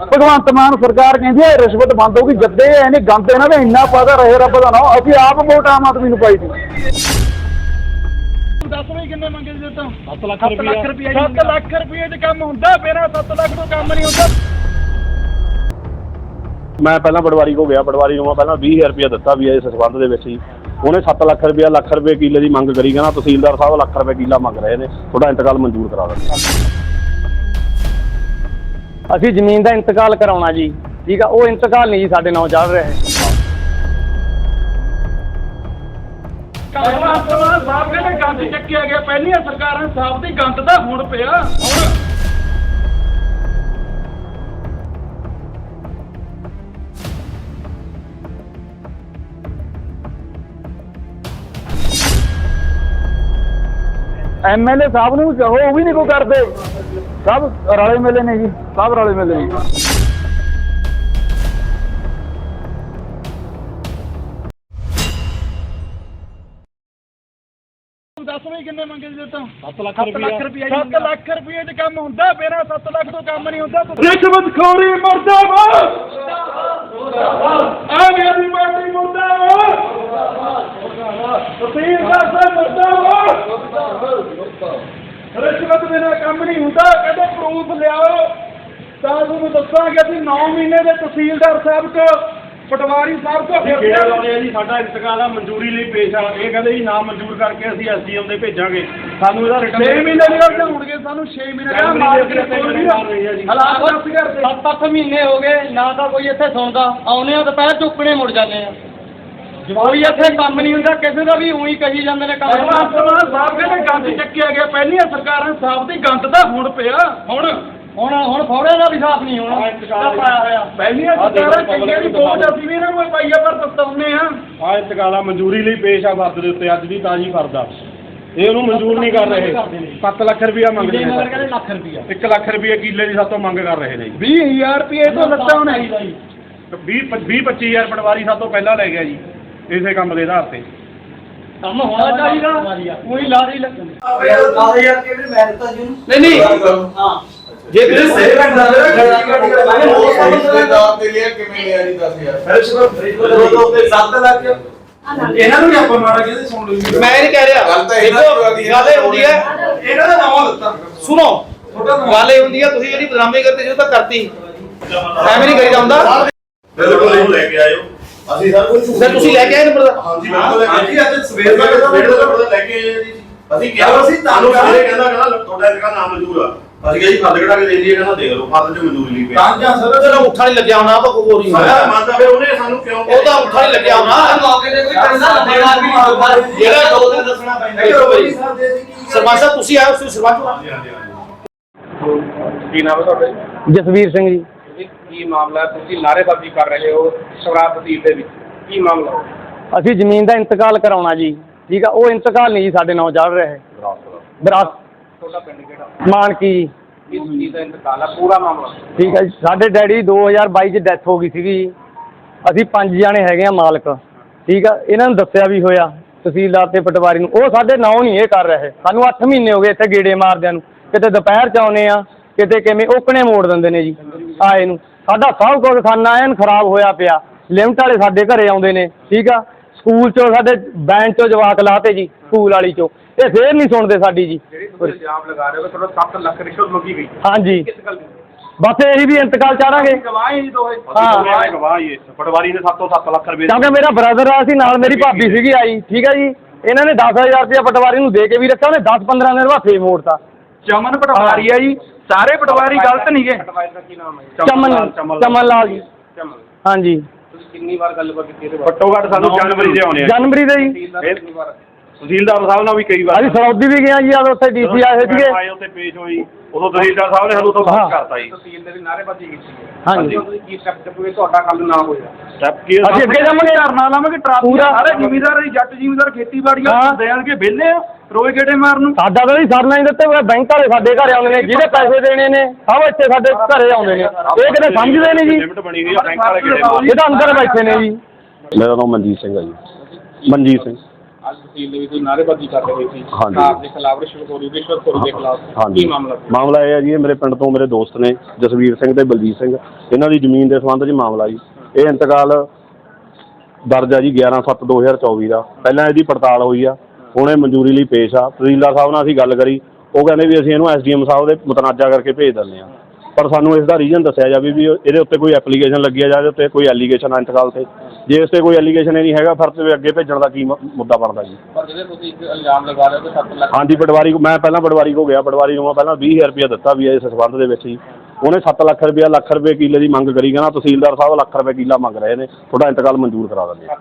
ਭਗਵੰਤ ਮਾਨ ਸਰਕਾਰ ਕਹਿੰਦੀ ਹੈ ਰਿਸ਼ਵਤ ਬੰਦ ਹੋਊਗੀ ਜੱਦੇ ਇਹਨੇ ਗੰਦ ਇਹਨਾਂ ਦਾ ਇੰਨਾ ਪਾਦਾ ਰਹੇ ਰੱਬ ਦਾ ਨਾਮ ਅਸੀਂ ਆਪ ਵੋਟ ਆਮ ਆਦਮੀ ਨੂੰ ਪਾਈ ਸੀ। ਦੱਸ ਵੀ ਕਿੰਨੇ ਮੰਗੇ ਸੀ ਤਾਂ 7 ਲੱਖ 7 ਲੱਖ ਰੁਪਏ 7 ਲੱਖ ਰੁਪਏ ਚ ਕੰਮ ਹੁੰਦਾ ਮੇਰਾ 7 ਲੱਖ ਤੋਂ ਕੰਮ ਨਹੀਂ ਹੁੰਦਾ। ਮੈਂ ਪਹਿਲਾਂ ਪਟਵਾਰੀ ਕੋ ਗਿਆ ਪਟਵਾਰੀ ਨੂੰ ਮੈਂ ਪਹਿਲਾਂ 20000 ਰੁਪਇਆ ਦਿੱਤਾ ਵੀ ਇਸ ਸੰਬੰਧ ਦੇ ਵਿੱਚ ਹੀ। ਉਹਨੇ 7 ਲੱਖ ਰੁਪਇਆ ਲੱਖ ਰੁਪਏ ਕਿੱਲੇ ਦੀ ਮੰਗ ਕਰੀ ਕਹਿੰਦਾ ਤਹਿਸੀਲਦਾਰ ਸਾਹਿਬ ਲੱਖ ਰੁਪਏ ਕਿੱਲਾ ਮੰਗ ਰਹੇ ਨੇ ਤੁਹਾਡਾ ਇੰਤਕਾਲ ਮਨਜ਼ੂਰ ਕਰਾ ਦਿੱਤਾ ਅਸੀਂ ਜ਼ਮੀਨ ਦਾ ਇੰਤਕਾਲ ਕਰਾਉਣਾ ਜੀ। ਠੀਕ ਆ, ਉਹ ਇੰਤਕਾਲ ਨਹੀਂ ਜੀ ਸਾਡੇ ਨਾਲ ਚੱਲ ਰਿਹਾ ਹੈ। ਭਗਵੰਤ ਸਾਹਿਬ ਕਹਿੰਦੇ ਗੰਦ ਚੱਕਿਆ ਗਿਆ। ਪਹਿਲੀਆਂ ਸਰਕਾਰਾਂ ਸਾਹਿਬ ਦੀ ਗੰਦ ਦਾ ਹੁਣ ਪਿਆ। ਹੁਣ ਐਮਐਲਏ ਸਾਹਿਬ ਨੂੰ ਕਹੋ ਉਹ ਵੀ ਨਹੀਂ ਕੋ ਕਰਦੇ। ਸਭ ਰਲੇ ਮਿਲੇ ਨੇ ਜੀ ਸਭ ਰਲੇ ਮਿਲੇ ਨੇ। ਦੱਸ ਵੀ ਕਿੰਨੇ ਮੰਗੇ ਸੀ ਤਾਂ 7 ਲੱਖ 7 ਲੱਖ ਰੁਪਏ 7 ਲੱਖ ਰੁਪਏ ਚ ਕੰਮ ਹੁੰਦਾ ਮੇਰਾ 7 ਲੱਖ ਤੋਂ ਕੰਮ ਨਹੀਂ ਹੁੰਦਾ। ਰਿਸ਼ਵਤ ਖੋਰੀ ਮਰਦਾਬਾਦ। ਆ ਮੇਰੀ ਪਾਰਟੀ ਮਰਦਾਬਾਦ ਤਹਿਸੀਲਦਾਰ ਸਾਹਿਬ ਮਰਦਾਬਾਦ ਰਿਸ਼ਵਤ ਬਿਨਾਂ ਕੰਮ ਨਹੀਂ ਹੁੰਦਾ ਕਹਿੰਦੇ ਪ੍ਰੂਫ ਲਿਆਓ ਤਾਂ ਤੁਹਾਨੂੰ ਦੱਸਾਂਗੇ ਅਸੀਂ 9 ਮਹੀਨੇ ਦੇ ਤਹਿਸੀਲਦਾਰ ਸਾਹਿਬ ਤੋਂ ਪਟਵਾਰੀ ਸਾਹਿਬ ਤੋਂ ਕਿਹੜਾ ਫਿਰ ਲਾਉਂਦੇ ਆ ਜੀ? ਸਾਡਾ ਇੰਤਕਾਲ ਆ ਮਨਜ਼ੂਰੀ ਲਈ ਪੇਸ਼ ਆ। ਇਹ ਕਹਿੰਦੇ ਜੀ ਨਾ ਮਨਜ਼ੂਰ ਕਰਕੇ ਅਸੀਂ ਐਸਡੀਐਮ ਦੇ ਭੇਜਾਂਗੇ। ਸਾਨੂੰ ਇਹਦਾ 6 ਰਿਟਰਨ ਮਹੀਨੇ ਦੀ ਗੱਲ ਹੋਣਗੇ ਸਾਨੂੰ 6 ਮਹੀਨੇ ਦਾ ਮਾਰਕੀਟ ਕੋਲ ਵੀ ਹਾਲਾਤ ਦੱਸ ਕਰਦੇ ਸੱਤ ਅੱਠ ਮਹੀਨੇ ਹੋ ਗਏ ਨਾ ਤਾਂ ਕੋਈ ਇੱਥੇ ਸੌਂਦਾ। ਆਉਨੇ ਆ ਦੁਪਹਿਰ ਚੁੱਕਣੇ ਮੁੜ ਜਾਂਦੇ ਆ ਕੋਈ ਇੱਥੇ ਕੰਮ ਨਹੀਂ ਹੁੰਦਾ ਕਿਸੇ ਦਾ ਵੀ ਉਹੀ ਕਹੀ ਜਾਂਦੇ ਨੇ ਕੰਮ। ਮਾਨ ਸਾਹਿਬ ਕਹਿੰਦੇ ਗੰਦ ਚੱਕਿਆ ਗਿਆ ਪਹਿਲੀਆਂ ਸਰਕਾਰਾਂ ਸਾਹਿਬ ਦੀ ਗੰਦ ਦਾ ਹੁਣ ਪਿਆ। ਹੁਣ ਹੁਣ ਹੁਣ ਫੌੜੇ ਦਾ ਵੀ ਸਾਫ਼ ਨਹੀਂ ਹੋਣਾ। ਤਾਂ ਪਾਇਆ ਹੋਇਆ। ਪਹਿਲੀਆਂ ਸਰਕਾਰਾਂ ਦੀ ਬੋਝ ਅਸੀਂ ਵੀ ਇਹਨਾਂ ਨੂੰ ਪਾਈਆ ਪਰ ਦਸਤਾਉਨੇ ਆ। ਆ ਇੰਤਕਾਲ ਮਨਜ਼ੂਰੀ ਲਈ ਪੇਸ਼ ਆ ਫਰਦ ਦੇ ਉੱਤੇ ਅੱਜ ਵੀ ਤਾਜੀ ਫਰਦਾ। ਇਹ ਉਹਨੂੰ ਮਨਜ਼ੂਰ ਨਹੀਂ ਕਰ ਰਹੇ। 7 ਲੱਖ ਰੁਪਇਆ ਮੰਗਦੇ ਨੇ ਕਹਿੰਦੇ ਲੱਖ। ਰੁਪਈਆ 1 ਲੱਖ ਰੁਪਏ ਕਿੱਲੇ ਦੀ ਸਾਤੋਂ ਮੰਗ ਕਰ ਰਹੇ ਨੇ 20000 ਰੁਪਏ ਤੋਂ ਲੱਤਾਂ ਹੋਣੇ 20 20 25000 ਪਟਵਾਰੀ ਸਾਤੋਂ ਪਹਿਲਾਂ ਲੈ ਗਿਆ ਜੀ ਇਸੇ ਕੰਮ ਦੇ ਆਧਾਰ ਤੇ। ਕੰਮ ਹੋਣਾ ਚਾਹੀਦਾ ਉਹੀ ਲਾਰੀ ਲੱਗ ਨਹੀਂ ਨਹੀਂ। ਹਾਂ। ਜੇ ਵੀਰੇ ਸਹੀ ਕਰਦਾ ਰਿਸ਼ਤੇਦਾਰ ਦੇ ਲਈ ਕਿਵੇਂ ਲਿਆ ਜੀ 10000 ਲੱਖ। ਇਹਨਾਂ ਨੂੰ ਵੀ ਆਪਾਂ ਮਾੜਾ ਕਹਿੰਦੇ ਸੁਣ ਲਈ ਮੈਂ ਨਹੀਂ ਕਹਿ ਰਿਹਾ ਗੱਲ ਤਾਂ ਇਹਨਾਂ ਦੀ। ਗੱਲ ਇਹ ਹੁੰਦੀ ਹੈ ਇਹਨਾਂ ਦਾ ਨਾਮ ਦਿੱਤਾ। ਸੁਣੋ ਗੱਲ ਇਹ ਹੁੰਦੀ ਹੈ ਤੁਸੀਂ ਜਿਹੜੀ ਬਦਨਾਮੀ ਕਰਦੇ ਜੋ ਤਾਂ ਕਰਤੀ। ਐਵੇਂ ਨਹੀਂ ਕਰੀਦਾ ਹੁੰਦਾ ਬਿਲਕੁਲ ਇਹਨੂੰ ਲੈ ਕੇ ਆਇਓ। ਅਸੀਂ ਸਰ ਫਿਰ ਤੁਸੀਂ ਲੈ ਕੇ ਆਏ ਨੰਬਰ ਦਾ? ਹਾਂਜੀ ਬਿਲਕੁਲ ਲੈ ਕੇ ਹਾਂਜੀ ਅੱਜ ਸਵੇਰ ਦਾ ਪਤਾ ਲੈ ਕੇ ਆਏ ਜੀ। ਅਸੀਂ ਕਿਹਾ ਅਸੀਂ ਤੁਹਾਨੂੰ ਸਵੇਰੇ ਕਹਿੰਦਾ ਕਹਿੰਦਾ ਤੁਹਾਡਾ ਇਹਦਾ ਨਾਮ ਮਨਜ਼ੂਰ ਆ। ਅਸੀਂ ਕਿਹਾ ਜੀ ਫਰਦ ਕਢਾ ਕੇ ਦੇ ਦਈਏ ਕਹਿੰਦਾ ਦੇਖ ਲਓ ਫਰਦ ਚ ਮਨਜ਼ੂਰੀ ਲਈ ਪਿਆ। ਜਾਂ ਸਰ ਚਲੋ ਉੱਠਾ ਨਹੀਂ ਲੱਗਿਆ ਹੋਣਾ ਆਪਾਂ ਕੋਈ ਹੋਰ ਨਹੀਂ ਹੋਇਆ ਮੰਨਦਾ ਫਿਰ ਉਹਨੇ ਸਾਨੂੰ ਕਿਉਂ ਉਹ ਤਾਂ ਉੱਠਾ ਨਹੀਂ ਲੱਗਿਆ ਹੋਣਾ। ਮੌਕੇ ਤੇ ਕੋਈ ਪੈਸਾ ਨੰਬਰਦਾਰ ਵੀ ਨਹੀਂ ਜਿਹੜਾ ਦੋ ਦਿਨ ਦੱਸਣਾ ਪੈਂਦਾ। ਸਰਪੰਚ ਸਾਹਿਬ ਤੁਸੀਂ ਆਏ ਹੋ ਤੁਸੀਂ ਸਰਪੰਚ ਹੋ। ਹਾਂਜੀ ਹਾਂਜੀ ਹਾਂਜੀ। ਕੀ ਨਾਮ ਹੈ ਤੁਹਾਡਾ ਜਸਵੀਰ ਸਿੰਘ ਜੀ। ਜੀ ਕੀ ਮਾਮਲਾ ਹੈ? ਤੁਸੀਂ ਨਾਅਰੇਬਾਜ਼ੀ ਕਰ ਰਹੇ ਹੋ ਸ਼ਰਾਬ ਤਸੀਲ ਦੇ ਵਿੱਚ। ਕੀ ਮਾਮਲਾ ਅਸੀਂ ਜ਼ਮੀਨ ਦਾ ਇੰਤਕਾਲ ਕਰਾਉਣਾ ਜੀ। ਠੀਕ ਆ ਉਹ ਇੰਤਕਾਲ ਨਹੀਂ ਜੀ ਸਾਡੇ ਨਾਲ ਚੱਲ ਰਿਹਾ ਹੈ। ਵਿਰਾਸਤ ਤੁਹਾਡਾ ਪਿੰਡ ਕਿਹੜਾ? ਮਾਨਕੀ। ਜੀ ਕਿਸ ਚੀਜ਼ ਦਾ ਇੰਤਕਾਲ ਹੈ ਪੂਰਾ ਮਾਮਲਾ? ਠੀਕ ਹੈ ਜੀ ਸਾਡੇ ਡੈਡੀ 2022 ਚ ਡੈਥ ਹੋ ਗਈ ਸੀਗੀ ਜੀ। ਅਸੀਂ ਪੰਜ ਜਾਣੇ ਹੈਗੇ ਆ ਮਾਲਕ। ਠੀਕ ਆ ਇਹਨਾਂ ਨੂੰ ਦੱਸਿਆ ਵੀ ਹੋਇਆ ਤਹਿਸੀਲਦਾਰ ਤੇ ਪਟਵਾਰੀ ਨੂੰ। ਉਹ ਸਾਡੇ ਨਾਂ ਨਹੀਂ ਇਹ ਕਰ ਰਹੇ। ਸਾਨੂੰ 8 ਮਹੀਨੇ ਹੋ ਗਏ ਇੱਥੇ ਗੇੜੇ ਮਾਰਦਿਆਂ ਨੂੰ। ਕਿਤੇ ਦੁਪਹਿਰ ਚ ਆਉਨੇ ਆ ਕਿਤੇ ਕਿਵੇਂ ਓਕਣੇ ਮੋੜ ਦਿੰਦੇ ਨੇ ਜੀ ਆਏ ਨੂੰ। ਸਾਡਾ ਸਭ ਕੁਝ ਖਾਨਾ ਐਨ ਖਰਾਬ ਹੋਇਆ ਪਿਆ। ਲਿਮਟ ਵਾਲੇ ਸਾਡੇ ਘਰੇ ਆਉਂਦੇ ਨੇ ਠੀਕ ਆ। ਸਕੂਲ ਚੋਂ ਸਾਡੇ ਬੈਂਚ ਚੋਂ ਜਵਾਕ ਲਾਤੇ ਜੀ ਸਕੂਲ ਵਾਲੀ ਚੋਂ। ਇਹ ਫੇਰ ਨਹੀਂ ਸੁਣਦੇ ਸਾਡੀ ਜੀ। ਜਿਹੜੀ ਤੁਸੀਂ ਇਲਜ਼ਾਮ ਲਗਾ ਰਹੇ ਹੋ ਕਿ ਤੁਹਾਡਾ 7 ਲੱਖ ਰਿਸ਼ਵਤ ਮੰਗੀ ਗਈ। ਹਾਂਜੀ। ਕਿਸ ਗੱਲ ਦੀ? ਬਸ ਇਹੀ ਵੀ ਇੰਤਕਾਲ ਚਾਹਾਂਗੇ। ਗਵਾਹ ਹੀ ਦੋਏ ਹਾਂ। ਅਸੀਂ ਗਵਾਹ ਹੀ। ਇਸ ਪਟਵਾਰੀ ਨੇ 7 ਤੋਂ 7 ਲੱਖ ਰੁਪਏ ਕਿਉਂਕਿ ਮੇਰਾ ਬ੍ਰਦਰ ਆ ਸੀ ਨਾਲ ਮੇਰੀ ਭਾਬੀ ਸੀਗੀ ਆਈ। ਠੀਕ ਹੈ ਜੀ? ਇਹਨਾਂ ਨੇ 10000 ਰੁਪਇਆ ਪਟਵਾਰੀ ਨੂੰ ਦੇ ਕੇ ਵੀ ਰੱਖਿਆ ਉਹਨੇ 10-15 ਦਿਨ ਬਾਅਦ ਫੇਰ ਮੋੜਤਾ। ਚਮਨ ਪਟਵਾਰੀ ਆ ਜੀ। ਸਾਰੇ ਪਟਵਾਰੀ ਗਲਤ ਨਹੀਂਗੇ। ਪਟਵਾਰੀ ਦਾ ਕੀ ਨਾਮ ਹੈ ਚਮਨ ਚਮਨ ਲਾਲ ਜੀ। ਚਮਨ। ਹਾਂਜੀ। ਕਿੰਨੀ ਵਾਰ ਗੱਲਬਾਤ ਕੀਤੀ ਇਹਦੇ ਬਾਰੇ? ਘੱਟੋ ਘੱਟ ਸਾਨੂੰ ਜਨਵਰੀ ਦੇ ਆਉਣੇ ਆ ਜਨਵਰੀ ਦੇ ਜੀ ਇਹ ਕਿੰਨੀ ਵਾਰ? ਤਹਿਸੀਲਦਾਰ ਸਾਹਿਬ ਨਾਲ ਵੀ ਕਈ ਵਾਰ ਅਸੀਂ ਸਰੌਦੀ ਵੀ ਗਏ ਆ ਜੀ ਆ ਉੱਥੇ ਡੀਸੀ ਆਏ ਹੋਏ ਸੀਗੇ ਆਏ ਉੱਥੇ ਪੇਸ਼ ਹੋਈ। ਉਦੋਂ ਤਹਿਸੀਲਦਾਰ ਸਾਹਿਬ ਨੇ ਸਾਨੂੰ ਤੋਂ ਹਾਂ। ਬਾਤ ਕਰਤਾ ਜੀ। ਤਹਿਸੀਲ ਦੇ ਨਾਅਰੇਬਾਜ਼ੀ ਕੀਤੀ ਹੈ। ਹਾਂਜੀ। ਤੁਸੀਂ ਕੀ ਸਟੈਪ ਚੱਕੋਗੇ ਤੁਹਾਡਾ ਕੱਲ ਨਾ ਹੋਇਆ। ਸਟੈਪ ਕੀ ਅਸੀਂ ਅੱਗੇ ਜਾਵਾਂਗੇ ਧਰਨਾ ਲਾਵਾਂਗੇ ਟਰਾਫੀ ਪੂਰਾ। ਸਾਰੇ ਜ਼ਿਮੀਦਾਰ ਜੱਟ ਜ਼ਿਮੀਦਾਰ ਖੇਤੀਬਾੜੀਆਂ ਹਾਂ। ਦੇਣਗੇ ਵਿਹਲੇ ਆ ਰੋਏ ਗੇੜੇ ਮਾਰਨ ਨੂੰ। ਸਾਡਾ ਤਾਂ ਨਹੀਂ ਸਰਨਾ ਹੀ ਦਿੱਤੇ ਹੋਏ ਬੈਂਕ ਵਾਲੇ ਸਾਡੇ ਘਰੇ ਆਉਂਦੇ ਨੇ ਜਿਹਦੇ ਪੈਸੇ ਦੇਣੇ ਨੇ ਸਭ ਇੱਥੇ ਸਾਡੇ ਘਰੇ ਆਉਂਦੇ ਨੇ। ਇਹ ਕਿਤੇ ਸਮਝਦੇ ਨੇ ਜੀ। ਲਿਮਟ ਬਣੀ ਹੋਈ ਆ ਬੈਂਕ ਵਾਲੇ ਕਿਹੜੇ ਇਹ ਤਾਂ ਅੰਦਰ ਬੈਠੇ ਨੇ ਜੀ। ਮੇਰਾ ਨਾਮ ਮਨਜੀਤ ਸਿੰਘ ਹੈ ਜੀ। ਮਨਜੀਤ ਸਿੰਘ। ਅੱਜ ਤਹਿਸੀਲ ਦੇ ਵਿੱਚ ਤੁਸੀਂ ਨਾਅਰੇਬਾਜ਼ੀ ਕਰ ਰਹੇ ਸੀ। ਹਾਂਜੀ। ਸਰਕਾਰ ਦੇ ਖਿਲਾਫ ਰਿਸ਼ਵਤਖੋਰੀ ਰਿਸ਼ਵਤਖੋਰੀ ਦੇ ਖਿਲਾਫ ਹਾਂਜੀ। ਕੀ ਮਾਮਲਾ ਸੀ? ਮਾਮਲਾ ਇਹ ਹੈ ਜੀ ਇਹ ਮੇਰੇ ਪਿੰਡ ਤੋਂ ਮੇਰੇ ਦੋਸਤ ਨੇ ਜਸਵੀਰ ਸਿੰਘ ਤੇ ਬਲਜੀਤ ਸਿੰਘ। ਇਹਨਾਂ ਦੀ ਜ਼ਮੀਨ ਦੇ ਸੰਬੰਧ 'ਚ ਮਾਮਲਾ ਜੀ। ਇਹ ਇੰਤਕਾਲ ਦਰਜ ਆ ਜੀ 11/7/2024 ਦਾ। ਪਹਿਲਾਂ ਇਹਦੀ ਪੜਤਾਲ ਹੋਈ ਆ। ਹੁਣ ਇਹ ਮਨਜ਼ੂਰੀ ਲਈ ਪੇਸ਼ ਆ। ਤਹਿਸੀਲਦਾਰ ਸਾਹਿਬ ਨਾਲ ਅਸੀਂ ਗੱਲ ਕਰੀ। ਉਹ ਕਹਿੰਦੇ ਵੀ ਅਸੀਂ ਇਹਨੂੰ ਐਸਡੀਐਮ ਸਾਹਿਬ ਦੇ ਮੁਤਨਾਜ਼ਾ ਕਰਕੇ ਭੇਜ ਦਿੰਦੇ ਆ। ਪਰ ਸਾਨੂੰ ਇਸ ਦਾ ਰੀਜ਼ਨ ਦੱਸਿਆ ਜਾਵੇ ਵੀ ਇਹਦੇ ਉੱਤੇ ਕੋਈ ਐਪਲੀਕੇਸ਼ਨ ਲੱਗੀ ਆ ਜਾਂ ਇਹਦੇ ਉੱਤੇ ਕੋਈ ਐਲੀਗੇਸ਼ਨ ਆ ਇੰਤਕਾਲ ਤੇ। ਜੇ ਇਸ ਤੇ ਕੋਈ ਐਲੀਗੇਸ਼ਨ ਹੀ ਨਹੀਂ ਹੈਗਾ ਫਿਰ ਤੇ ਅੱਗੇ ਭੇਜਣ ਦਾ ਕੀ ਮ- ਮੁੱਦਾ ਬਣਦਾ ਜੀ। ਪਰ ਜਿਹੜੇ ਤੁਸੀਂ ਇੱਕ ਇਲਜ਼ਾਮ ਲਗਾ ਰਹੇ ਹੋ ਕਿ 7 ਲੱਖ ਹਾਂਜੀ ਪਟਵਾਰੀ ਕੋ ਮੈਂ ਪਹਿਲਾਂ ਪਟਵਾਰੀ ਕੋ ਗਿਆ ਪਟਵਾਰੀ ਨੂੰ ਮੈਂ ਪਹਿਲਾਂ 20000 ਰੁਪਇਆ ਦਿੱਤਾ ਵੀ ਇਸ ਸੰਬੰਧ ਦੇ ਵਿੱਚ ਹੀ। ਉਹਨੇ 7 ਲੱਖ ਰੁਪਇਆ, ਲੱਖ ਰੁਪਏ ਕਿੱਲੇ ਦੀ ਮੰਗ ਕਰੀ, ਕਹਿੰਦਾ ਤਹਿਸੀਲਦਾਰ ਸਾਹਿਬ ਲੱਖ ਰੁਪਏ ਕਿੱਲਾ ਮੰਗ ਰਹੇ ਨੇ, ਤੁਹਾਡਾ ਇੰਤਕਾਲ ਮਨਜ਼ੂਰ ਕਰਾ ਦਿੰਦੇ ਹਾਂ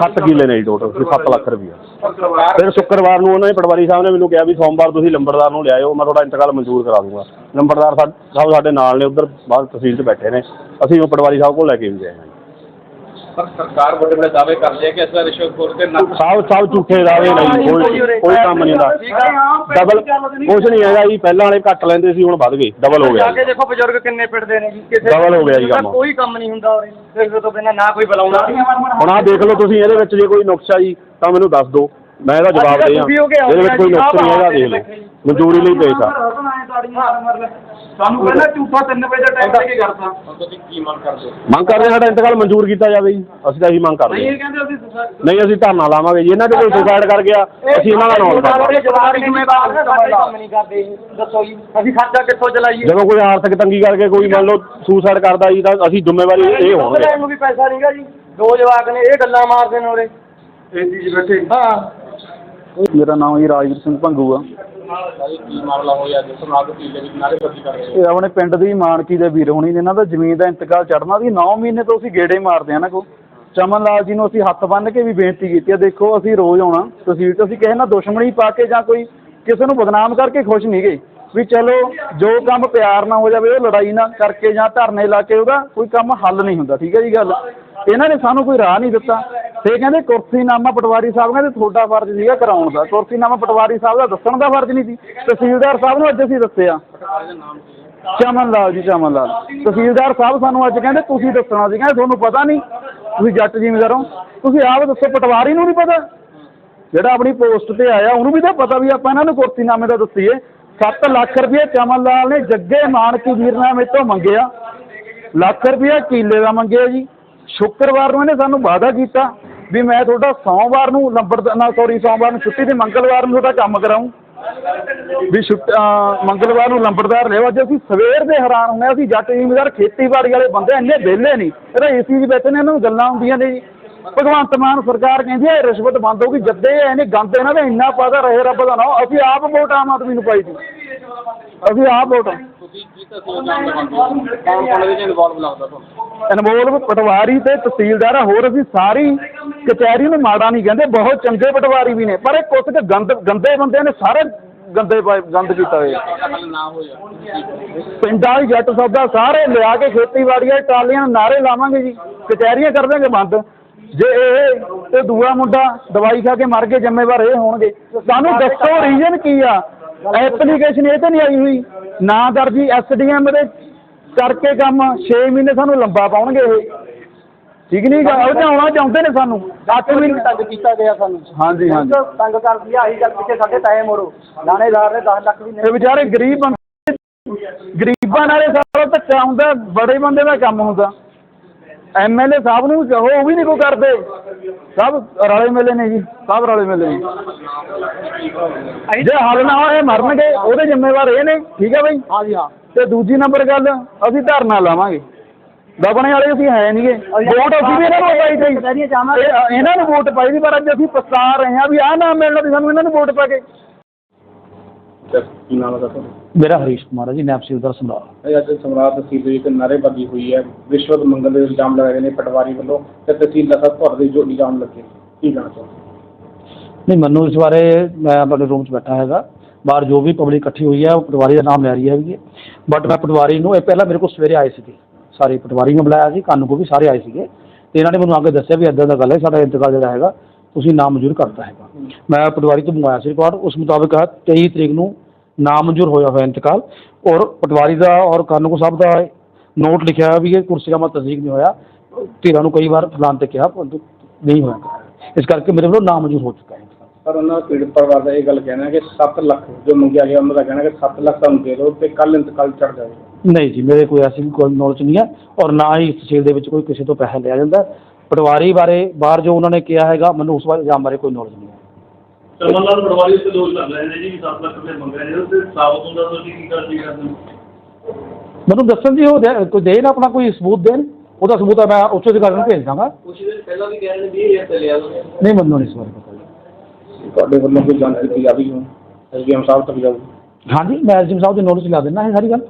7 ਕਿੱਲੇ ਨੇ ਜੀ ਟੋਟਲ 7 ਲੱਖ ਰੁਪਇਆ। ਫਿਰ ਸ਼ੁੱਕਰਵਾਰ ਨੂੰ ਉਹਨਾਂ ਨੇ ਪਟਵਾਰੀ ਸਾਹਿਬ ਨੇ ਮੈਨੂੰ ਕਿਹਾ ਵੀ ਸੋਮਵਾਰ ਤੁਸੀਂ ਲੰਬੜਦਾਰ ਨੂੰ ਲਿਆਇਓ, ਮੈਂ ਤੁਹਾਡਾ ਇੰਤਕਾਲ ਮਨਜ਼ੂਰ ਕਰਾ ਦੂੰਗਾ। ਲੰਬੜਦਾਰ ਸਾਹਿਬ ਸਾਡੇ ਨਾਲ ਨੇ, ਉੱਧਰ ਬਾਹਰ ਤਹਿਸੀਲ 'ਚ ਬੈਠੇ ਨੇ। ਅਸੀਂ ਉਹ ਪਟਵਾਰੀ ਸਾਹਿਬ ਕੋਲ ਲੈ ਕੇ ਵੀ ਗਏ ਹਾਂ ਜੀ। ਪਰ ਸਰਕਾਰ ਵੱਡੇ ਵੱਡੇ ਦਾਅਵੇ ਕਰਦੀ ਹੈ ਕਿ ਇਸ ਦਾ ਰਿਸ਼ਵਤਖੋਰ ਤੇ ਨੱਕ ਸਭ ਸਭ ਝੂਠੇ ਦਾਅਵੇ ਨਹੀਂ ਕੋਈ ਕੋਈ ਕੰਮ ਨਹੀਂ ਦਾ ਡਬਲ ਕੁਛ ਨਹੀਂ ਹੈਗਾ ਜੀ ਪਹਿਲਾਂ ਵਾਲੇ ਘੱਟ ਲੈਂਦੇ ਸੀ ਹੁਣ ਵੱਧ ਗਏ ਡਬਲ ਹੋ ਗਿਆ। ਜਾ। ਕੇ ਦੇਖੋ ਬਜ਼ੁਰਗ ਕਿੰਨੇ ਪਿੱਟਦੇ ਨੇ ਜੀ ਕਿਸੇ Double ਹੋ ਗਿਆ ਜੀ ਕੰਮ। ਕੋਈ ਕੰਮ ਨਹੀਂ ਹੁੰਦਾ ਉਰੇ। ਦੇਖੋ ਤੋਂ ਬਿਨਾਂ ਨਾ ਕੋਈ ਬੁਲਾਉਣਾ ਹੁਣ ਆਹ ਦੇਖ ਲਓ ਤੁਸੀਂ ਇਹਦੇ ਵਿੱਚ ਜੇ ਕੋਈ ਨੁਕਸਾ ਜੀ ਤਾਂ ਮੈਨੂੰ ਦੱਸ ਦਿਓ। ਮੈਂ ਇਹਦਾ ਜਵਾਬ ਦੇ ਕੇ ਇਹਦੇ ਵਿੱਚ ਕੋਈ ਨੁਕਸ ਨਹੀਂ ਹੈਗਾ ਦੇਖ ਲਓ। ਮਨਜ਼ੂਰੀ ਲਈ ਪੇਸ਼ ਆ ਸਾਨੂੰ ਪਹਿਲਾਂ ਝੂਠਾ 3 ਵਜੇ ਦਾ ਟਾਈਮ ਦੇ ਕੇ ਕਰਤਾ। ਕੀ ਮੰਗ ਕਰਦੇ ਹੋ? ਮੰਗ ਕਰਦੇ ਸਾਡਾ ਇੰਤਕਾਲ ਮਨਜ਼ੂਰ ਕੀਤਾ ਜਾਵੇ ਜੀ। ਅਸੀਂ ਤਾਂ ਇਹੀ ਮੰਗ ਕਰਦੇ ਹਾਂ। ਕਹਿੰਦੇ ਅਸੀਂ ਨਹੀਂ ਅਸੀਂ ਧਰਨਾ ਲਾਵਾਂਗੇ ਜੀ। ਇਹਨਾਂ ਦੇ ਕੋਈ ਸੁਸਾਇਡ ਕਰ ਗਿਆ ਅਸੀਂ ਇਹਨਾਂ ਦਾ ਨਾਮ ਕਰਾਂਗੇ ਜਵਾਰੀ ਜ਼ਿੰਮੇਵਾਰ ਕੰਮ ਨਹੀਂ ਕਰਦੇ ਇਹ। ਦੱਸੋ ਜੀ ਅਸੀਂ ਖਰਚਾ ਕਿੱਥੋਂ ਚਲਾਈਏ? ਜਦੋਂ ਕੋਈ ਆਰਥਿਕ ਤੰਗੀ ਕਰਕੇ ਕੋਈ ਮੰਨ ਲਓ ਸੁਸਾਇਡ ਕਰਦਾ ਜੀ ਤਾਂ ਅਸੀਂ ਜ਼ਿੰਮੇਵਾਰੀ ਇਹ ਹੋਣਗੇ ਨੂੰ ਵੀ ਪੈਸਾ ਨਹੀਂਗਾ ਜੀ। ਦੋ ਜਵਾਕ ਨੇ ਇਹ ਗੱਲਾਂ ਮਾਰਦੇ ਨੇ ਉਰੇ। ਏਸੀ 'ਚ ਬੈਠੇ। ਹਾਂ। ਮੇਰਾ ਨਾਮ ਜੀ ਰਾਜਵੀਰ ਸਿੰਘ ਭੰਗੂ ਆ। ਨਾਲ ਇਹ ਆਪਣੇ ਪਿੰਡ ਦੀ ਮਾਨਕੀ ਦੇ ਵੀਰ ਹੋਣੀ ਨੇ ਇਹਨਾਂ ਦਾ ਜ਼ਮੀਨ ਦਾ ਇੰਤਕਾਲ ਚੜਨਾ ਸੀ। 9 ਮਹੀਨੇ ਤੋਂ ਅਸੀਂ ਗੇੜੇ ਮਾਰਦੇ ਆ ਨਾ ਕੋ ਚਮਨ ਲਾਲ ਜੀ ਨੂੰ ਅਸੀਂ ਹੱਥ ਬੰਨ੍ਹ ਕੇ ਵੀ ਬੇਨਤੀ ਕੀਤੀ ਆ ਦੇਖੋ ਅਸੀਂ ਰੋਜ਼ ਆਉਣਾ। ਤਹਿਸੀਲ ਤੋਂ ਅਸੀਂ ਕਿਸੇ ਨਾਲ ਦੁਸ਼ਮਣੀ ਪਾ ਕੇ ਜਾਂ ਕੋਈ ਕਿਸੇ ਨੂੰ ਬਦਨਾਮ ਕਰਕੇ ਖੁਸ਼ ਨਹੀਂ ਗਏ। ਵੀ ਚਲੋ ਜੋ ਕੰਮ ਪਿਆਰ ਨਾਲ ਹੋ ਜਾਵੇ ਉਹ ਲੜਾਈ ਨਾ ਕਰਕੇ ਜਾਂ ਧਰਨੇ ਲਾ ਕੇ ਉਹਦਾ ਕੋਈ ਕੰਮ ਹੱਲ ਨਹੀਂ ਹੁੰਦਾ। ਠੀਕ ਹੈ ਜੀ ਗੱਲ? ਇਹਨਾਂ ਨੇ ਸਾਨੂੰ ਕੋਈ ਰਾਹ ਨਹੀਂ ਦਿੱਤਾ। ਤੇ ਕਹਿੰਦੇ ਕੁਰਸੀਨਾਮਾ ਪਟਵਾਰੀ ਸਾਹਿਬ ਕਹਿੰਦੇ ਤੁਹਾਡਾ ਫਰਜ਼ ਸੀਗਾ ਕਰਾਉਣ ਦਾ। ਕੁਰਸੀਨਾਮਾ ਪਟਵਾਰੀ ਸਾਹਿਬ ਦਾ ਦੱਸਣ ਦਾ ਫਰਜ਼ ਨਹੀਂ ਸੀ। ਤਹਿਸੀਲਦਾਰ ਸਾਹਿਬ ਨੂੰ ਅੱਜ ਅਸੀਂ ਦੱਸਿਆ। ਚਮਨ ਲਾਲ ਜੀ ਚਮਨ ਲਾਲ ਤਹਿਸੀਲਦਾਰ ਸਾਹਿਬ ਸਾਨੂੰ ਅੱਜ ਕਹਿੰਦੇ ਤੁਸੀਂ ਦੱਸਣਾ ਸੀ। ਕਹਿੰਦੇ ਤੁਹਾਨੂੰ ਪਤਾ ਨਹੀਂ। ਤੁਸੀਂ ਜੱਟ ਜ਼ਿਮੀਂਦਾਰ। ਤੁਸੀਂ ਆਪ ਦੱਸੋ, ਪਟਵਾਰੀ ਨੂੰ ਨਹੀਂ ਪਤਾ। ਜਿਹੜਾ ਆਪਣੀ ਪੋਸਟ ਤੇ ਆਇਆ, ਉਹਨੂੰ ਵੀ ਤਾਂ ਪਤਾ ਵੀ ਆਪਾਂ ਇਹਨਾਂ ਨੂੰ ਕੁਰਸੀਨਾਮੇ ਦਾ ਦੱਸੀਏ। 7 ਲੱਖ ਰੁਪਏ ਚਮਨ ਲਾਲ ਨੇ ਜੱਗੇ ਮਾਨਕੀ ਵੀਰਨਾਮੇ ਤੋਂ ਮੰਗਿਆ। ਲੱਖ ਰੁਪਏ ਕਿੱਲੇ ਦਾ ਮੰਗਿਆ ਜੀ। ਸ਼ੁੱਕਰਵਾਰ ਨੂੰ ਇਹਨੇ ਸਾਨੂੰ ਵਾਅਦਾ ਕੀਤਾ। ਵੀ ਮੈਂ ਤੁਹਾਡਾ ਸੋਮਵਾਰ ਨੂੰ ਲੰਬੜ ਨਾ ਸੌਰੀ ਸੋਮਵਾਰ ਨੂੰ ਛੁੱਟੀ ਤੇ ਮੰਗਲਵਾਰ ਨੂੰ ਤੁਹਾਡਾ ਕੰਮ ਕਰਾਉਂ ਵੀ ਛੁੱਟ ਮੰਗਲਵਾਰ ਨੂੰ ਲੰਬੜਦਾਰ ਲਿਓ ਅੱਜ ਅਸੀਂ ਸਵੇਰ ਦੇ ਹੈਰਾਨ ਹੁੰਦੇ ਹਾਂ, ਅਸੀਂ ਜੱਟ ਜ਼ਿਮੀਦਾਰ ਖੇਤੀਬਾੜੀ ਵਾਲੇ ਬੰਦੇ ਇੰਨੇ ਵਿਹਲੇ ਨਹੀਂ। ਇਹਦਾ ਏਸੀ 'ਚ ਬੈਠੇ ਨੇ ਇਹਨਾਂ ਨੂੰ ਗੱਲਾਂ ਹੁੰਦੀਆਂ ਨੇ ਜੀ। ਭਗਵੰਤ ਮਾਨ ਸਰਕਾਰ ਕਹਿੰਦੀ ਹੈ ਇਹ ਰਿਸ਼ਵਤ ਬੰਦ ਹੋਊਗੀ ਜੱਦੇ ਇਹਨੇ ਗੰਦ ਇਹਨਾਂ ਦਾ ਇੰਨਾ ਪਾਦਾ ਰਹੇ ਰੱਬ ਦਾ ਨਾ ਅਸੀਂ ਆਪ ਵੋਟ ਆਮ ਆਦਮੀ ਨੂੰ ਪਾਈ ਸੀ। ਅਸੀਂ ਆਪ ਵੋਟ ਤੁਸੀਂ ਕੀ ਤਹਿਸੀਲ ਜਾਣ ਕੌਣ ਕੌਣ ਇਹਦੇ ਇਨਵੋਲਵ ਲੱਗਦਾ ਤੁਹਾਨੂੰ ਅਨਮੋਲ ਪਟਵਾਰੀ ਤੇ ਤਹਿਸੀਲਦਾਰ ਹੋਰ ਅਸੀਂ ਸਾਰੀ ਕਚਹਿਰੀ ਨੂੰ ਮਾੜਾ ਨਹੀਂ ਕਹਿੰਦੇ, ਬਹੁਤ ਚੰਗੇ ਪਟਵਾਰੀ ਵੀ ਨੇ, ਪਰ ਇਹ ਕੁਛ ਕੁ ਗੰਦ, ਗੰਦੇ ਬੰਦੇ ਨੇ ਸਾਰੇ ਗੰਦੇ ਗੰਦ ਕੀਤਾ ਹੋਇਆ। ਪਿੰਡਾਂ ਦੀ ਜੱਟ ਸੌਦਾ ਸਾਰੇ ਲਿਆ ਕੇ ਖੇਤੀਬਾੜੀ ਵਾਲੀ ਟਰਾਲੀਆਂ ਨੂੰ ਨਾਰੇ ਲਾਵਾਂਗੇ ਜੀ, ਕਚਹਿਰੀਆਂ ਕਰ ਦਾਂਗੇ ਬੰਦ। ਜੇ ਇਹ ਤੇ ਦੂਆ ਮੁੰਡਾ ਦਵਾਈ ਖਾ ਕੇ ਮਰ ਗਏ, ਜ਼ਿੰਮੇਵਾਰ ਇਹ ਹੋਣਗੇ। ਸਾਨੂੰ ਦੱਸੋ ਰੀਜ਼ਨ ਕੀ ਆ? ਐਪਲੀਕੇਸ਼ਨ ਇਹ ਤੇ ਨਹੀਂ ਆਈ ਹੋਈ। ਨਾ ਦਰਜੀ ਐਸਡੀਐਮ ਦੇ ਕਰਕੇ ਕੰਮ 6 ਮਹੀਨੇ ਸਾਨੂੰ ਲੰਬਾ ਪਾਉਣਗੇ ਇਹ। ਠੀਕ ਨਹੀਂ ਗਾ ਉਹ ਤੇ ਆਉਣਾ ਚਾਹੁੰਦੇ ਨੇ ਸਾਨੂੰ। 8 ਮਹੀਨੇ ਤੰਗ ਕੀਤਾ ਗਿਆ ਸਾਨੂੰ। ਹਾਂਜੀ ਹਾਂਜੀ। ਤੰਗ ਕਰਦੀ ਆ ਆਹੀ ਗੱਲ ਪਿੱਛੇ ਸਾਡੇ ਟਾਈਮ ਮੋਰੋ ਲਾਣੇਦਾਰ ਨੇ 10 ਲੱਖ ਵੀ ਇਹ ਵਿਚਾਰੇ ਗਰੀਬ ਬੰਦੇ ਗਰੀਬਾਂ ਨਾਲੇ ਸਾਰਾ ਧੱਕਾ ਹੁੰਦਾ ਬੜੇ ਬੰਦੇ ਦਾ ਕੰਮ ਹੁੰਦਾ। ਐਮਐਲਏ ਸਾਹਿਬ ਨੂੰ ਵੀ ਕਹੋ ਉਹ ਵੀ ਨਹੀਂ ਕੋ ਕਰਦੇ। ਸਭ ਰਲੇ ਮਿਲੇ ਨੇ ਜੀ ਸਭ ਰਲੇ ਮਿਲੇ ਨੇ। ਜੇ ਹੱਲ ਨਾ ਹੋਏ ਮਰਨਗੇ ਉਹਦੇ ਜ਼ਿੰਮੇਵਾਰ ਇਹ ਨੇ ਠੀਕ ਹੈ ਬਈ? ਹਾਂਜੀ ਹਾਂ। ਤੇ ਦੂਜੀ ਨੰਬਰ ਗੱਲ ਅਸੀਂ ਧਰਨਾ ਲਾਵਾਂਗੇ। ਦਬਣੇ ਵਾਲੇ ਅਸੀਂ ਹੈ ਨਹੀਂਗੇ ਵੋਟ ਅਸੀਂ ਵੀ ਇਹਨਾਂ ਨੂੰ ਪਾਈ ਸੀ। ਇਹ- ਇਹਨਾਂ ਨੂੰ ਵੋਟ ਪਾਈ ਸੀ ਪਰ ਅੱਜ ਅਸੀਂ ਪਛਤਾ ਰਹੇ ਹਾਂ ਵੀ ਆਹ ਨਾਮ ਮਿਲਣਾ ਸੀ ਸਾਨੂੰ ਇਹਨਾਂ ਨੂੰ ਵੋਟ ਪਾ ਕੇ। ਤੇ ਕੀ ਨਾਮ ਹੈ ਤੁਹਾਡਾ? ਮੇਰਾ ਹਰੀਸ਼ ਕੁਮਾਰ ਹੈ ਜੀ ਨੈਬ ਸਿਲਦਰ ਸਮਰਾਟ ਇਹ ਅੱਜ ਸਮਰਾਟ ਤਹਿਸੀਲ ਦੇ ਵਿੱਚ ਨਾਅਰੇਬਾਜ਼ੀ ਹੋਈ ਹੈ। ਰਿਸ਼ਵਤ ਮੰਗਣ ਦੇ ਇਲਜ਼ਾਮ ਲਗਾਏ ਨੇ ਪਟਵਾਰੀ ਵੱਲੋਂ। ਤੇ ਤਹਿਸੀਲਦਾਰ ਸਾਹਿਬ ਤੁਹਾਡੇ ਜੋ ਇਲਜ਼ਾਮ ਲੱਗੇ ਕੀ ਕਹਿਣਾ ਚਾਹੁੰਦੇ ਨਹੀਂ ਮੈਨੂੰ ਇਸ ਬਾਰੇ ਮੈਂ ਆਪਣੇ ਰੂਮ 'ਚ ਬੈਠਾ ਹੈਗਾ। ਬਾਹਰ ਜੋ ਵੀ ਪਬਲਿਕ ਇਕੱਠੀ ਹੋਈ ਹੈ ਉਹ ਪਟਵਾਰੀ ਦਾ ਨਾਮ ਲੈ ਰਹੀ ਹੈਗੀ ਬਟ ਮੈਂ ਪਟਵਾਰੀ ਨੂੰ ਇਹ ਪਹਿਲਾਂ ਮੇਰੇ ਕੋਲ ਸਵੇਰੇ ਆਏ ਸੀਗੇ। ਸਾਰੇ ਪਟਵਾਰੀ ਨੂੰ ਬੁਲਾਇਆ ਸੀ ਕਾਨੂੰ ਕੋ ਵੀ ਸਾਰੇ ਆਏ ਸੀਗੇ। ਤੇ ਇਹਨਾਂ ਨੇ ਮੈਨੂੰ ਅੱਗੇ ਦੱਸਿਆ ਵੀ ਇਦਾਂ ਦਾ ਗੱਲ ਹੈ ਸਾਡਾ ਇੰਤਕਾਲ ਜਿਹੜਾ ਹੈਗਾ। ਤੁਸੀਂ ਨਾਮਨਜ਼ੂਰ ਕਰਤਾ ਹੈਗਾ। ਮੈਂ ਪਟਵਾਰੀ ਤੋਂ ਮੰਗਵਾਇਆ ਸੀ ਰਿਕਾਰਡ। ਉਸ ਮੁਤਾਬਕ ਹੈ 23 ਤਰੀਕ ਨੂੰ ਨਾਮਨਜ਼ੂਰ ਹੋਇਆ ਹੋਇਆ ਇੰਤਕਾਲ। ਔਰ ਪਟਵਾਰੀ ਦਾ ਔਰ ਕਾਨੂੰ ਸਾਹਿਬ ਦਾ ਨੋਟ ਲਿਖਿਆ ਹੋਇਆ ਵੀ ਇਹ ਕੁਰਸੀ ਦਾ ਤਸਦੀਕ ਨਹੀਂ ਹੋਇਆ। ਧੀਰਾਂ ਨੂੰ ਕਈ ਵਾਰ ਫਲਾਣ ਤੇ ਕਿਹਾ ਪਰੰਤੂ ਨਹੀਂ ਹੋਇਆ। ਇਸ ਕਰਕੇ ਮੇਰੇ ਵੱਲੋਂ ਨਾਮਨਜ਼ੂਰ ਹੋ ਚੁੱਕਾ ਹੈ। ਪਰ ਉਹਨਾਂ ਪੀੜਤ ਪਰਿਵਾਰ ਦਾ ਇਹ ਗੱਲ ਕਹਿਣਾ ਕਿ 7 ਲੱਖ ਜੋ ਮੰਗਿਆ ਗਿਆ ਉਹਨਾਂ ਦਾ ਕਹਿਣਾ ਕਿ 7 ਲੱਖ ਤੁਹਾਨੂੰ ਦੇ ਦਿਓ ਤੇ ਕੱਲ ਇੰਤਕਾਲ ਚੜ ਜਾਵੇ ਨਹੀਂ ਜੀ ਮੇਰੇ ਕੋਈ ਐਸੀ ਕੋਈ ਨੌਲੇਜ ਨਹੀਂ ਹੈ। ਔਰ ਨਾ ਹੀ ਇਸ ਤਹਿਸੀਲ ਦੇ ਵਿੱਚ ਕੋਈ ਕਿਸੇ ਤੋਂ ਪੈਸਾ ਲਿਆ ਜਾਂਦਾ। ਪਟਵਾਰੀ ਬਾਰੇ ਬਾਹਰ ਜੋ ਉਹਨਾਂ ਨੇ ਕਿਹਾ ਹੈਗਾ ਮੈਨੂੰ ਉਸ ਬਾਰੇ ਇਲਜ਼ਾਮ ਬਾਰੇ ਕੋਈ ਨੌਲੇਜ ਨਹੀਂ ਹੈ। ਸਰਮਨ ਲਾਲ ਪਟਵਾਰੀ ਉੱਤੇ ਦੋਸ਼ ਲੱਗ ਰਹੇ ਨੇ ਜੀ 7 ਲੱਖ ਰੁਪਏ ਮੰਗ ਰਹੇ ਨੇ ਉਹਦੇ ਸਾਬਤ ਹੁੰਦਾ ਤੁਸੀਂ ਕੀ ਕਰਦੀ ਕਰਦੇ ਹੋ? ਮੈਨੂੰ ਦੱਸਣ ਜੀ ਉਹ ਦੇ- ਕੋਈ ਦੇਣ ਆਪਣਾ ਕੋਈ ਸਬੂਤ ਦੇਣ ਉਹਦਾ ਸਬੂਤ ਆ ਮੈਂ ਉੱਚ ਅਧਿਕਾਰੀ ਨੂੰ ਭੇਜ ਦਾਂਗਾ। ਕੁਛ ਦਿਨ ਪਹਿਲਾਂ ਵੀ ਕਹਿ ਰਹੇ ਨੇ 20000 ਤੇ ਲਿਆ ਉਹਨੇ ਨਹੀਂ ਮੈਨੂੰ ਨਹੀਂ ਇਸ ਬਾਰੇ ਪਤਾ। ਜੀ ਤੁਹਾਡੇ ਵੱਲੋਂ ਕੋਈ ਜਾਂਚ ਕੀਤੀ ਜਾਵੇਗੀ ਹੁਣ? ਐਸਡੀਐਮ ਸਾਹਿਬ ਤੱਕ ਜਾਊਗੀ? ਹਾਂਜੀ ਮੈਂ ਐਸਡੀਐਮ ਸਾਹਿਬ ਦੇ ਨੋਟਿਸ ਲਾ ਦਿੰਦਾ ਇਹ ਸਾਰੀ ਗੱਲ।